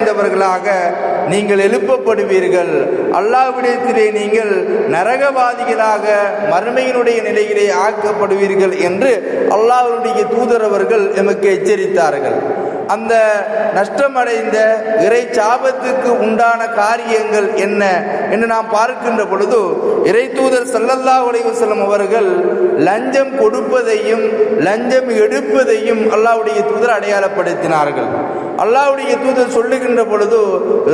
இருந்தவர்களாக நீங்கள் எழுப்பப்படுவீர்கள். அல்லாவிடத்திலே நீங்கள் நரகவாதிகளாக மறுமையினுடைய நிலையிலே ஆக்கப்படுவீர்கள் என்று அல்லாஹ்வுடைய தூதரவர்கள் எமக்கு எச்சரித்தார்கள். அந்த நஷ்டமடைந்த இறை சாபத்துக்கு உண்டான காரியங்கள் என்ன என்று நாம் பார்க்கின்ற பொழுது இறை தூதர் சல்லல்லா உலகம் அவர்கள் லஞ்சம் கொடுப்பதையும் லஞ்சம் எடுப்பதையும் அல்லாவுடைய தூதர் அடையாளப்படுத்தினார்கள். அல்லாவுடைய தூதர் சொல்லுகின்ற பொழுது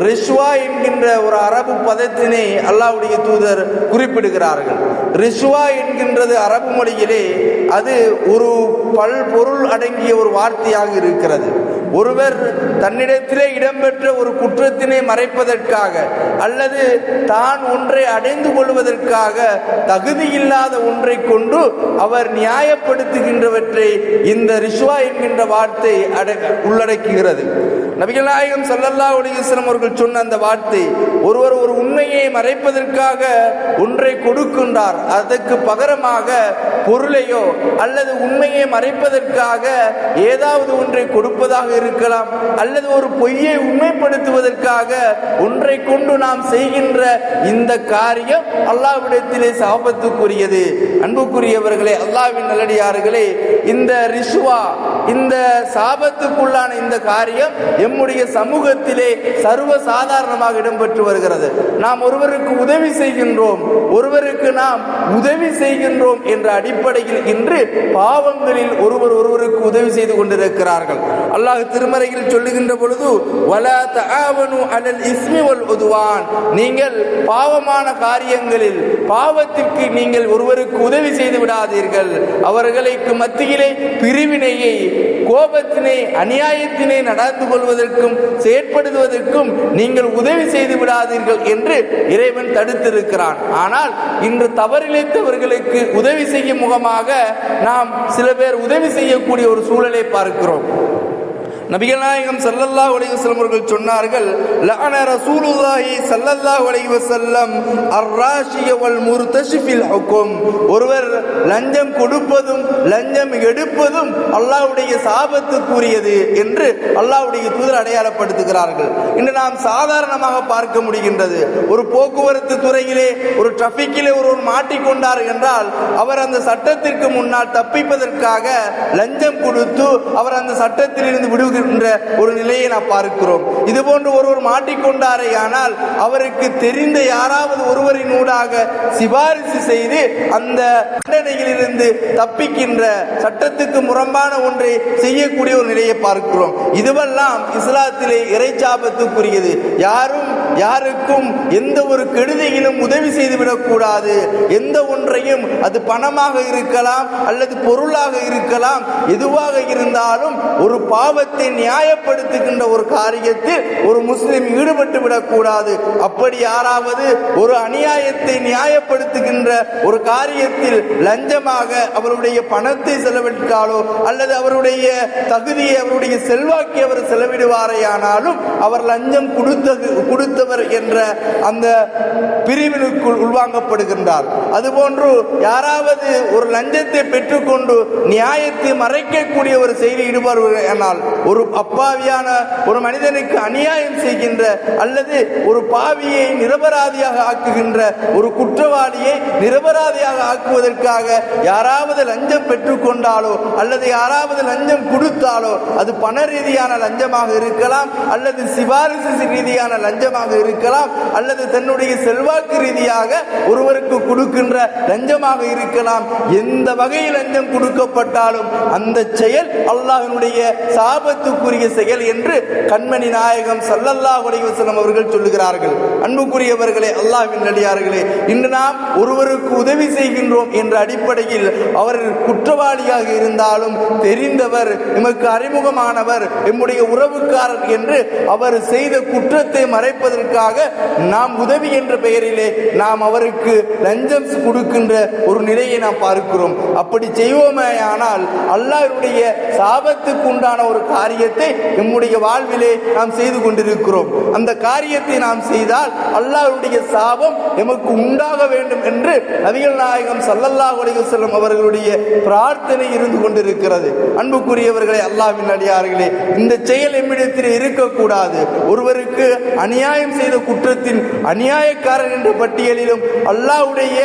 ரிஷ்வா என்கின்ற ஒரு அரபு பதத்தினை அல்லாவுடைய தூதர் குறிப்பிடுகிறார்கள். ரிஷ்வா என்கின்றது அரபு மொழியிலே அது ஒரு பல் பொருள் அடங்கிய ஒரு வார்த்தையாக இருக்கிறது. ஒருவர் தன்னிடத்திலே இடம்பெற்ற ஒரு குற்றத்தினை மறைப்பதற்காக அல்லது தான் ஒன்றை அடைந்து கொள்வதற்காக தகுதியில்லாத ஒன்றை கொண்டு அவர் நியாயப்படுத்துகின்றவற்றை இந்த ரிஷ்வா என்கின்ற வார்த்தை உள்ளடக்குகிறது. நபிகள் நாயகம் ஸல்லல்லாஹு அலைஹி அவர்கள் சொன்ன அந்த வார்த்தை ஒருவர் ஒரு உண்மையை மறைப்பதற்காக ஒன்றை கொடுக்கின்றார் அதற்கு பகரமாக பொருளையோ அல்லது உண்மையை மறைப்பதற்காக ஏதாவது ஒன்றை கொடுப்பதாக இருக்கலாம் அல்லது ஒரு பொய்யை உண்மைப்படுத்துவதற்காக ஒன்றை கொண்டு நாம் செய்கின்ற இந்த காரியம் அல்லாவிடத்திலே சாபத்துக்குரியது. அன்புக்குரியவர்களே அல்லாவின் நல்லடியார்களே இந்த ரிஷ்வா இந்த சாபத்துக்குள்ளான இந்த காரியம் எம்முடைய சமூகத்திலே சர்வ சாதாரணமாக இடம்பெற்று வருகிறது. நாம் ஒருவருக்கு உதவி செய்கின்றோம் ஒருவருக்கு நாம் உதவி செய்கின்றோம் என்ற அடிப்படையில் இன்று பாவங்களில் ஒருவர் ஒருவருக்கு உதவி செய்து கொண்டிருக்கிறார்கள். அல்லாஹ் திருமறையில் சொல்லுகின்ற பொழுது வலா தஆவனு அலல் இஸ்மி வல் உதுவான். நீங்கள் பாவமான காரியங்களில் பாவத்திற்கு நீங்கள் ஒருவருக்கு உதவி செய்து விடாதீர்கள். அவர்களுக்கு மத்தியிலே பிரிவினையை கோபத்தினை அநியாயத்தினை நடந்து கொள்வதற்கும் செயற்படுவதற்கும் நீங்கள் உதவி செய்து விடாதீர்கள் என்று இறைவன் தடுத்திருக்கிறான். ஆனால் இன்று தவறிழைத்தவர்களுக்கு உதவி செய்யும் முகமாக நாம் சில பேர் உதவி செய்யக்கூடிய ஒரு சூழலை பார்க்கிறோம். நபிகள் நாயகம் சல்லல்லா அலைஹி வஸல்லம் அவர்கள் சொன்னார்கள் லஅன ரசூலுல்லாஹி சல்லல்லா அலைஹி வசல்லம் அர்ராஷிய வல் முர்தஷிஃபில் ஹுக்கும். ஒருவர் லஞ்சம் கொடுப்பதும் லஞ்சம் எடுப்பதும் அல்லாஹ்வுடைய சாபத்துக்குரியது என்று அல்லாஹ்வுடைய தூதர் அடையாளப்படுத்துகிறார்கள். இன்று நாம் சாதாரணமாக பார்க்க முடிகின்றது. ஒரு போக்குவரத்து துறையிலே ஒரு டிராஃபிக்கிலே ஒருவர் மாட்டிக்கொண்டார் என்றால் அவர் அந்த சட்டத்திற்கு முன்னால் தப்பிப்பதற்காக லஞ்சம் கொடுத்து அவர் அந்த சட்டத்திலிருந்து இருந்து விடுகின்ற ஒரு நிலையை நாம் பார்க்கிறோம். இது போன்று ஒருவர் மாட்டிக்கொண்டாரே ஆனால் அவருக்கு தெரிந்த யாராவது ஒருவரின் ஊடாக சிபாரிசு செய்து அந்த தண்டனையிலிருந்து தப்பிக்கின்ற சட்டத்துக்கு முரம்பான ஒன்றை செய்யக்கூடிய ஒரு நிலையை பார்க்கிறோம். இதுவெல்லாம் இஸ்லாத்திலே இறைச்சாபத்துக்குரியது. யாரும் யாருக்கும் எந்த ஒரு கெடுதியிலும் உதவி செய்து விடக்கூடாது எந்த ஒன்றையும் அது பணமாக இருக்கலாம் அல்லது பொருளாக இருக்கலாம் எதுவாக இருந்தாலும் ஒரு பாவத்தை நியாயப்படுத்துகின்ற ஒரு காரியத்தில் ஒரு முஸ்லிம் ஈடுபட்டு விடக்கூடாது. அப்படி யாராவது ஒரு அநியாயத்தை நியாயப்படுத்துகின்ற ஒரு காரியத்தில் லஞ்சமாக அவருடைய பணத்தை செலவிட்டாலோ அல்லது அவருடைய தகுதியை அவருடைய செல்வாக்கி அவர் செலவிடுவாரையானாலும் அவர் லஞ்சம் கொடுத்தது கொடுத்தவர் என்ற அந்த பிரிவினுக்குள் உள்வாங்கப்படுகின்றார். அதுபோன்று யாராவது ஒரு லஞ்சத்தை பெற்றுக்கொண்டு நியாயத்தை மறைக்கக்கூடிய ஒரு செய்தி ஈடுபடுவார் ஒரு அப்பாவியான ஒரு மனிதனுக்கு அநியாயம் செய்கின்ற அல்லது ஒரு பாவியை நிரபராதியாக ஆக்குகின்ற ஒரு குற்றவாளியை நிரபராதியாக ஆக்குவதற்காக யாராவது லஞ்சம் பெற்றுக்கொண்டாலோ அல்லது யாராவது லஞ்சம் கொடுத்தாலோ அது பண ரீதியான லஞ்சமாக இருக்கலாம் அல்லது சிபாரிசு ரீதியான லஞ்சமாக இருக்கலாம் அல்லது தன்னுடைய செல்வாக்கு ரீதியாக ஒருவருக்கு கொடுக்கின்ற லஞ்சமாக இருக்கலாம். எந்த வகையில் லஞ்சம் கொடுக்கப்பட்டாலும் அந்த செயல் அல்லாஹினுடைய சாபத்துக்குரிய செயல் என்று கண்மணி நாயகம் சல்லல்லா அலைஹி அவர்கள் சொல்லுகிறார்கள். அன்புக்குரியவர்களே அல்லாஹின் நடிகார்களே இன்று நாம் ஒருவருக்கு உதவி செய்கின்றோம் என்ற அடிப்படையில் அவர் குற்றவாளியாக இருந்தாலும் தெரிந்தவர் எமக்கு அறிமுகமானவர் எம்முடைய உறவுக்காரர் என்று அவர் செய்த குற்றத்தை மறைப்பது செய்வதற்காக நாம் உதவி என்ற பெயரிலே நாம் அவருக்கு லஞ்சம் கொடுக்கின்ற ஒரு நிலையை நாம் பார்க்கிறோம். அப்படி செய்வோமே ஆனால் அல்லாஹ்வுடைய சாபத்துக்கு உண்டான ஒரு காரியத்தை நம்முடைய வாழ்விலே நாம் செய்து கொண்டிருக்கிறோம். அந்த காரியத்தை நாம் செய்தால் அல்லாஹ்வுடைய சாபம் எமக்கு உண்டாக வேண்டும் என்று நபிகள் நாயகம் சல்லல்லா அலைஹி செல்லும் அவர்களுடைய பிரார்த்தனை இருந்து கொண்டிருக்கிறது. அன்புக்குரியவர்களை அல்லாவின் அடியார்களே இந்த செயல் எம்மிடத்தில் இருக்கக்கூடாது. ஒருவருக்கு அநியாயம் செய்த குற்றத்தின் அநியாயக்காரன் என்ற பட்டியலிலும் அல்லாவுடைய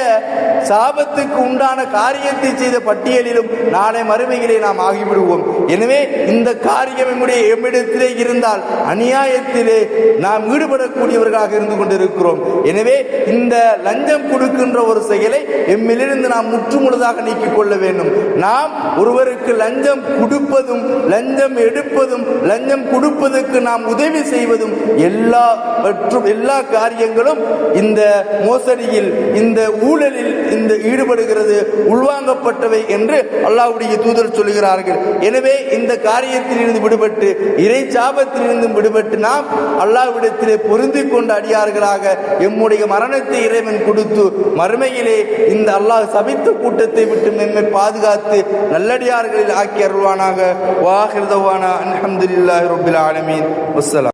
சாபத்துக்கு உண்டான காரியத்தை செய்த பட்டியலிலும் நாளை மறுமையிலே நாம் ஆகிவிடுவோம். எனவே இந்த காரியம் நம்முடைய எம்மிடத்திலே இருந்தால் அநியாயத்திலே நாம் ஈடுபடக்கூடியவர்களாக இருந்து கொண்டிருக்கிறோம். எனவே இந்த லஞ்சம் கொடுக்கின்ற ஒரு செயலை எம்மிலிருந்து நாம் முற்றுமுழுதாக நீக்கிக் கொள்ள வேண்டும். நாம் ஒருவருக்கு லஞ்சம் கொடுப்பதும் லஞ்சம் எடுப்பதும் லஞ்சம் கொடுப்பதற்கு நாம் உதவி செய்வதும் எல்லா மற்றும் எல்லா காரியங்களும் இந்த மோசடியில் இந்த ஊழலில் இந்த ஈடுபடுகிறது உள்வாங்கப்பட்டவை என்று அல்லாஹ்வுடைய தூதர் சொல்கிறார்கள் எனவே இந்த காரியத்தில் இருந்து விடுபட்டு இறை சாபத்திலிருந்து விடுபட்டு நாம் அல்லாஹ்விடத்திலே பொருந்தி கொண்ட அடியார்களாக எம்முடைய மரணத்தை இறைவன் கொடுத்து மறுமையிலே இந்த அல்லாஹ் சபித்த கூட்டத்தை விட்டு நம்மை பாதுகாத்து நல்லடியார்களில் ஆக்கி அருள்வானாக. வாஹிர்தவானா அலமதுல்லாஹி ரப்பில் ஆலமீன். வஸ்ஸலாம்.